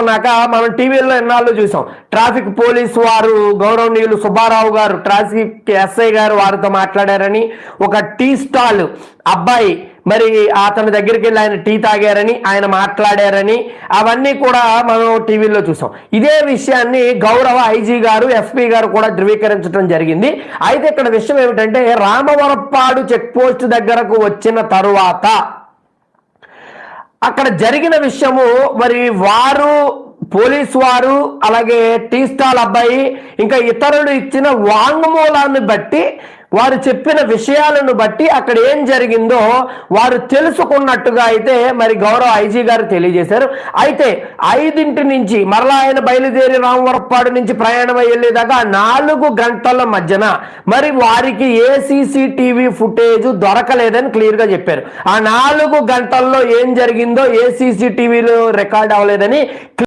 ఉన్నాక మనం టీవీలో ఎన్నాళ్ళు చూసాం. ట్రాఫిక్ పోలీస్ వారు గౌరవనీయులు సుబ్బారావు గారు ట్రాఫిక్ ఎస్ఐ గారు వారితో మాట్లాడారని ఒక టీ స్టాల్ అబ్బాయి మరి అతని దగ్గరికి వెళ్ళి ఆయన టీ తాగారని ఆయన మాట్లాడారని అవన్నీ కూడా మనం టీవీలో చూసాం. ఇదే విషయాన్ని గౌరవ ఐజీ గారు ఎస్పీ గారు కూడా ధృవీకరించడం జరిగింది. అయితే ఇక్కడ విషయం ఏమిటంటే రామవరప్పాడు చెక్ పోస్ట్ దగ్గరకు వచ్చిన తరువాత అక్కడ జరిగిన విషయము మరి వారు పోలీస్ వారు అలాగే టీ స్టాల్ అబ్బాయి ఇంకా ఇతరులు ఇచ్చిన వాంగ్మూలాన్ని బట్టి వారు చెప్పిన విషయాలను బట్టి అక్కడ ఏం జరిగిందో వారు తెలుసుకున్నట్టుగా అయితే మరి గౌరవ ఐజీ గారు తెలియజేశారు. అయితే ఐదింటి నుంచి మరలా ఆయన బయలుదేరి రామవరపాడు నుంచి ప్రయాణం అయ్యేదాకా నాలుగు గంటల మధ్యన మరి వారికి ఏ టీవీ ఫుటేజ్ దొరకలేదని క్లియర్గా చెప్పారు. ఆ నాలుగు గంటల్లో ఏం జరిగిందో ఏ టీవీలో రికార్డ్ అవ్వలేదని